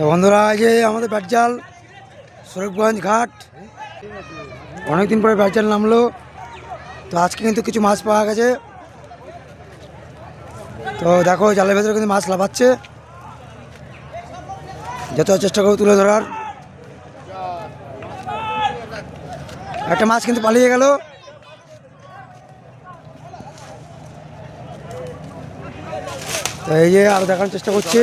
তো বন্ধুরা, এই যে আমাদের ব্যাটজাল সৌরভগঞ্জ ঘাট, অনেকদিন পরে ব্যাটজাল নামলো। তো আজকে কিন্তু কিছু মাছ পাওয়া গেছে। তো দেখো, জালের ভেতরে কিন্তু মাছ লাফাচ্ছে। যত চেষ্টা করব তুলে ধরার। একটা মাছ কিন্তু পালিয়ে গেল। তো এই যে আরও দেখানোর চেষ্টা করছি।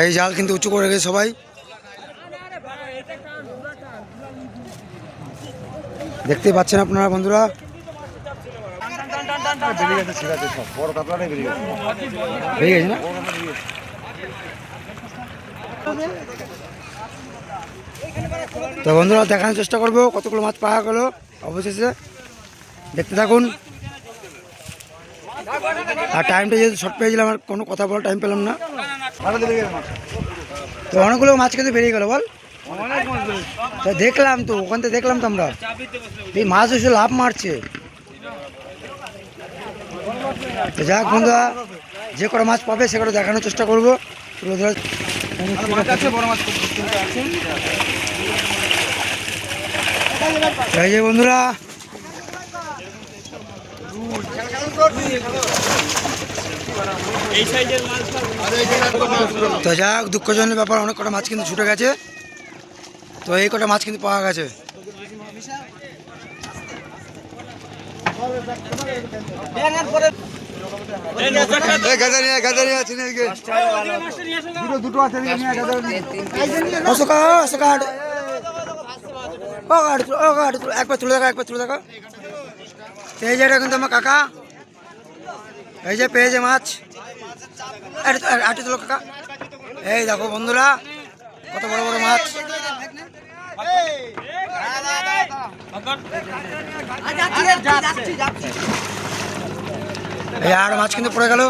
এই জাল কিন্তু উঁচু করে গেছে সবাই। দেখতে পাচ্ছেন আপনারা বন্ধুরা। তো বন্ধুরা, দেখানোর চেষ্টা করব কতগুলো মাছ পাওয়া গেল অবশেষে। দেখতে থাকুন। আর টাইমটা যেহেতু শর্ট পেয়েছিলাম, আর কোনো কথা বলার টাইম পেলাম না। তো অনেকগুলো মাছ কিন্তু বেরিয়ে গেল, বল। তো দেখলাম তো, ওখান থেকে দেখলাম তো আমরা। এই মাছ এসে লাভ মারছে। তো যাক বন্ধুরা, যে কটা মাছ পাবে সে দেখানোর চেষ্টা করব। বন্ধুরা তো যাক দুঃখজনক ব্যাপার অনেক কটা মাছ কিন্তু ছুটে গেছে। তো এই কটা মাছ কিন্তু পাওয়া গেছে। একবার তুলে দেখো একবার তুলে দেখো। এই যে এটা কিন্তু আমার কাকা। এই যে পেয়েছে মাছ। আটি তুলো কাকা। এই দেখো বন্ধুরা, কত বড় বড় মাছ। এই আর মাছ কিন্তু পড়ে গেল।